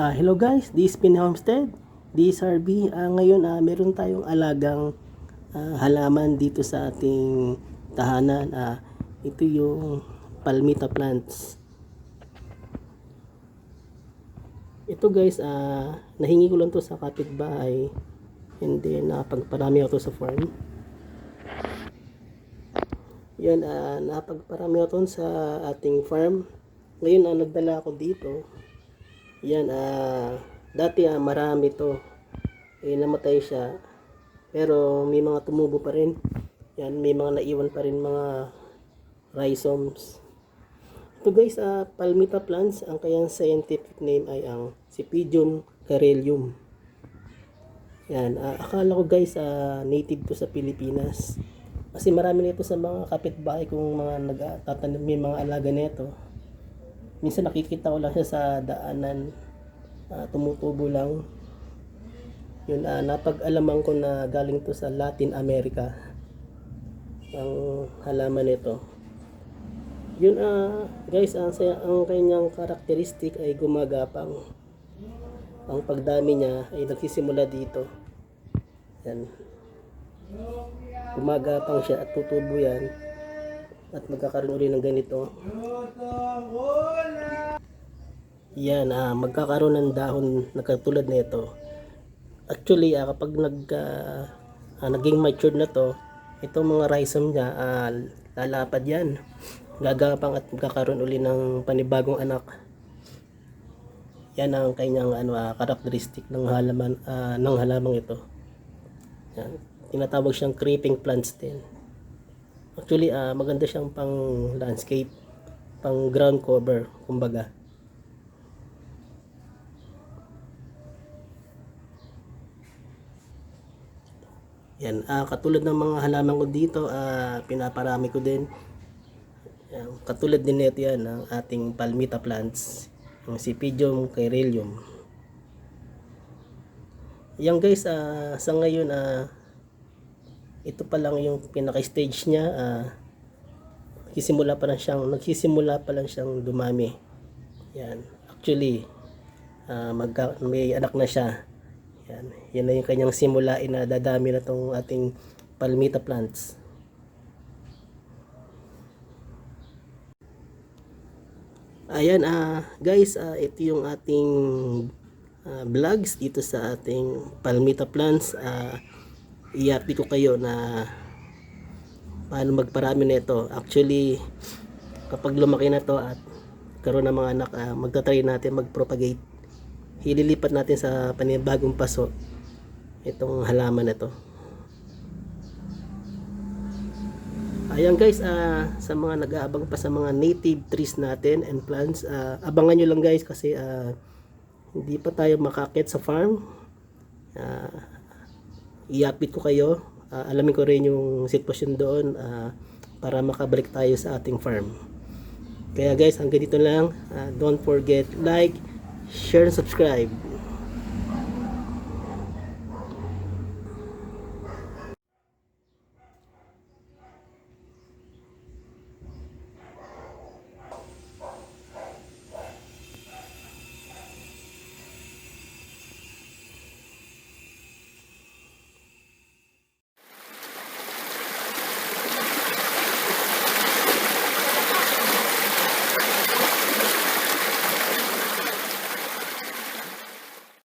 Ah, hello guys, this is Pin Homestead. This is RB. Ah, ngayon ah, meron tayong alagang ah, halaman dito sa ating tahanan. Ah, ito yung palmita plants. Ito guys, ah, nahingi ko lang to sa kapitbahay. Hindi napagparami ako to sa farm. Yan, ah, napagparami ako sa ating farm. Ngayon, ah, nagdala ako dito. Yan, ah, dati ah, marami to. Eh, namatay siya. Pero may mga tumubo pa rin. Yan, may mga naiwan pa rin mga rhizomes. Ito guys, ah, palmita plants, ang kayang scientific name ay ang Sipidium carelium. Yan, ah, akala ko guys, ah, native to sa Pilipinas. Kasi marami nito sa mga kapitbahay kong mga nagtatanim, may mga alaga nito. Minsan nakikita ko lang siya sa daanan, ah, tumutubo lang. Yun, ah, napag-alaman ko na galing to sa Latin America. Ang halaman nito. Yun, ah, guys, ang, ang kanyang karakteristik ay gumagapang. Ang pagdami niya ay nagsisimula dito. Yan. Gumagapang siya at tutubo yan. At magkakaroon uli ng ganito. Yan, ah, magkakaroon ng dahon na katulad nito. Actually, ah, kapag nag, ah, ah, naging matured na to, itong mga rhizome niya, ah, lalapad yan. Gagapang at magkakaroon uli ng panibagong anak. Yan ang kanyang ano, ah, karakteristik ng halaman, ah, ng halamang ito. Yan. Tinatawag siyang creeping plants din. Actually, ah, maganda siyang pang landscape, pang ground cover, kumbaga. Yan, ah, katulad ng mga halaman ko dito, ah, pinaparami ko din. Yan, katulad din nito yan, ang ating palmita plants, yung Sipidium caerelium. Yan guys, ah, sa ngayon, ah, ito pa lang yung pinaka-stage niya, ah, nagsisimula pa lang siyang, nagsisimula pa lang siyang dumami. Yan, actually, ah, magka, may anak na siya. Yan, yan na yung kanyang simulain na dadami na tong ating palmita plants. Ayan, ah, guys, ah, ito yung ating ah, vlogs dito sa ating palmita plants. Ah, i-update ko kayo na paano magparami nito. Actually, kapag lumaki na to at karoon ng mga anak, ah, magta-try natin mag-propagate. Hililipat natin sa panibagong paso itong halaman na to. Ayan guys, ah, sa mga nag-aabang pa sa mga native trees natin and plants, ah, abangan nyo lang guys kasi ah, hindi pa tayo makakit sa farm. Ah, i-update ko kayo. Ah, alamin ko rin yung sitwasyon doon ah, para makabalik tayo sa ating farm. Kaya guys, hanggang dito lang. Ah, don't forget like, share, and subscribe.